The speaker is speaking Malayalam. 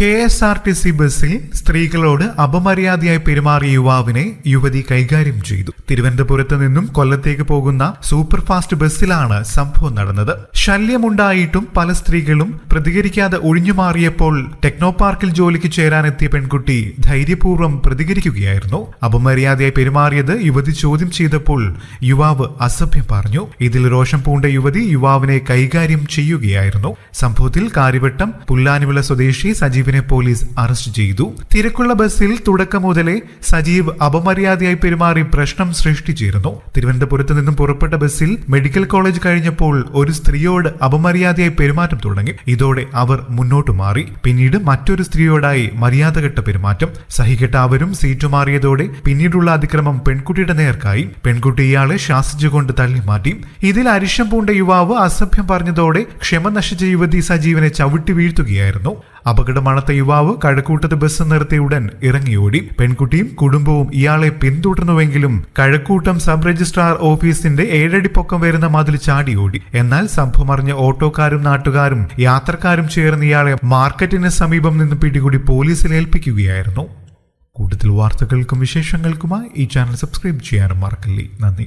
K S R T C ബസ്സിൽ സ്ത്രീകളോട് അപമര്യാദയായി പെരുമാറിയ യുവാവിനെ യുവതി കൈകാര്യം ചെയ്തു. തിരുവനന്തപുരത്ത് നിന്നും കൊല്ലത്തേക്ക് പോകുന്ന സൂപ്പർ ഫാസ്റ്റ് ബസ്സിലാണ് സംഭവം നടന്നത്. ശല്യമുണ്ടായിട്ടും പല സ്ത്രീകളും പ്രതികരിക്കാതെ ഒഴിഞ്ഞുമാറിയപ്പോൾ ടെക്നോ പാർക്കിൽ ജോലിക്ക് ചേരാനെത്തിയ പെൺകുട്ടി ധൈര്യപൂർവം പ്രതികരിക്കുകയായിരുന്നു. അപമര്യാദയായി പെരുമാറിയത് യുവതി ചോദ്യം ചെയ്തപ്പോൾ യുവാവ് അസഭ്യം പറഞ്ഞു. ഇതിൽ രോഷം പൂണ്ട യുവതി യുവാവിനെ കൈകാര്യം ചെയ്യുകയായിരുന്നു. സംഭവത്തിൽ കാര്യവട്ടം പുല്ലാനിവിള സ്വദേശി സജീവിനെ പോലീസ് അറസ്റ്റ് ചെയ്തു. തിരക്കുള്ള ബസ്സിൽ തുടക്കം മുതലേ സജീവ് അപമര്യാദയായി പെരുമാറി പ്രശ്നം സൃഷ്ടിച്ചിരുന്നു. തിരുവനന്തപുരത്ത് നിന്നും പുറപ്പെട്ട ബസ്സിൽ മെഡിക്കൽ കോളേജ് കഴിഞ്ഞപ്പോൾ ഒരു സ്ത്രീയോട് അപമര്യാദയായി പെരുമാറ്റം തുടങ്ങി. ഇതോടെ അവർ മുന്നോട്ട് മാറി. പിന്നീട് മറ്റൊരു സ്ത്രീയോടായി മര്യാദകെട്ട പെരുമാറ്റം. സഹികെട്ട അവരും സീറ്റ് മാറിയതോടെ പിന്നീടുള്ള അതിക്രമം പെൺകുട്ടിയുടെ നേർക്കായി. പെൺകുട്ടി ഇയാളെ ശാസിച്ചുകൊണ്ട് തള്ളി മാറ്റി ഇതിൽ അരിശം പൂണ്ട യുവാവ് അസഭ്യം പറഞ്ഞതോടെ ക്ഷമ നശിച്ച യുവതി സജീവനെ ചവിട്ടി വീഴ്ത്തുകയായിരുന്നു. അപകടമണത്ത യുവാവ് കഴക്കൂട്ടത്ത് ബസ് നിർത്തിയുടൻ ഇറങ്ങിയോടി. പെൺകുട്ടിയും കുടുംബവും ഇയാളെ പിന്തുടർന്നുവെങ്കിലും കഴക്കൂട്ടം സബ് രജിസ്ട്രാർ ഓഫീസിന്റെ ഏഴടി പൊക്കം വരുന്ന മതിൽ ചാടിയോടി. എന്നാൽ സംഭവമറിഞ്ഞ ഓട്ടോക്കാരും നാട്ടുകാരും യാത്രക്കാരും ചേർന്ന് ഇയാളെ മാർക്കറ്റിന് സമീപം നിന്ന് പിടികൂടി പോലീസിൽ ഏൽപ്പിക്കുകയായിരുന്നു. കൂടുതൽ വാർത്തകൾക്കും വിശേഷങ്ങൾക്കുമായി ഈ ചാനൽ സബ്സ്ക്രൈബ് ചെയ്യാനും മറക്കല്ലേ. നന്ദി.